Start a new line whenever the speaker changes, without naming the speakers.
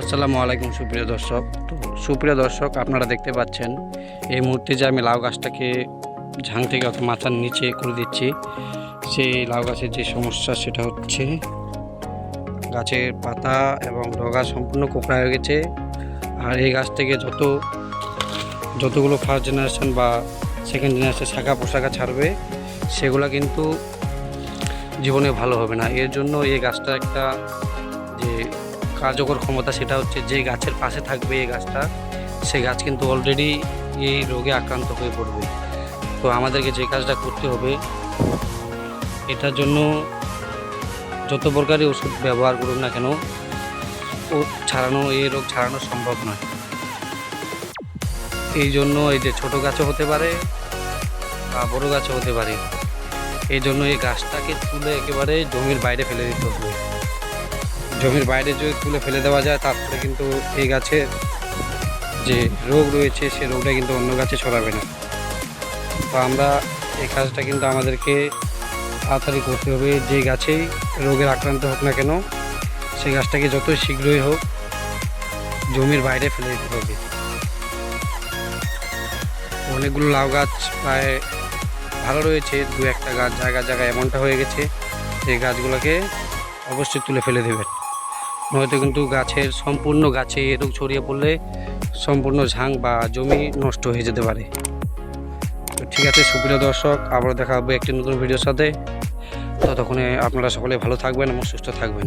আসসালামু আলাইকুম সুপ্রিয় দর্শক। তো সুপ্রিয় দর্শক, আপনারা দেখতে পাচ্ছেন, এই মুহূর্তে যে আমি লাউ গাছটাকে ঝাং থেকে অথবা মাথার নিচে করে দিচ্ছি, সেই লাউ গাছের যে সমস্যা সেটা হচ্ছে গাছের পাতা এবং ডগা সম্পূর্ণ কোকড়া হয়ে গেছে। আর এই গাছ থেকে যত, যতগুলো ফার্স্ট জেনারেশন বা সেকেন্ড জেনারেশন শাখা পোশাকা ছাড়বে, সেগুলো কিন্তু জীবনে ভালো হবে না। এর জন্য এই গাছটা একটা কার্যকর ক্ষমতা সেটা হচ্ছে যে গাছের পাশে থাকবে এই গাছটা সেই গাছ কিন্তু অলরেডি এই রোগে আক্রান্ত হয়ে পড়বে। তো আমাদেরকে যে কাজটা করতে হবে, এটার জন্য যত প্রকারই ওষুধ ব্যবহার করুন না কেন, ও ছাড়ানো, এই রোগ ছাড়ানো সম্ভব নয়। এই জন্য এই যে ছোট গাছও হতে পারে বা বড় গাছও হতে পারে, এই জন্য এই গাছটাকে তুলে একেবারে জমির বাইরে ফেলে দিতে হবে। জমির বাইরে যদি তুলে ফেলে দেওয়া যায় তারপরে কিন্তু এই গাছের যে রোগ রয়েছে, সে রোগটা কিন্তু অন্য গাছে ছড়াবে না। তো আমরা এই কাজটা কিন্তু আমাদেরকে তাড়াতাড়ি করতে হবে, যে গাছেই রোগের আক্রান্ত হোক না কেন সেই গাছটাকে যতই শীঘ্রই হোক জমির বাইরে ফেলে দিতে হবে। অনেকগুলো লাউ গাছ প্রায় ভালো রয়েছে, দু একটা গাছ জায়গা জায়গায় এমনটা হয়ে গেছে, যে গাছগুলোকে অবশ্যই তুলে ফেলে দেবেন। নয়তো কিন্তু গাছের সম্পূর্ণ গাছে এ রোগ ছড়িয়ে পড়লে সম্পূর্ণ ঝাং বা জমি নষ্ট হয়ে যেতে পারে। তো ঠিক আছে, সুপ্রিয় দর্শক আবার দেখা হবে একটি নতুন ভিডিওর সাথে। ততক্ষণে আপনারা সকলে ভালো থাকবেন এবং সুস্থ থাকবেন।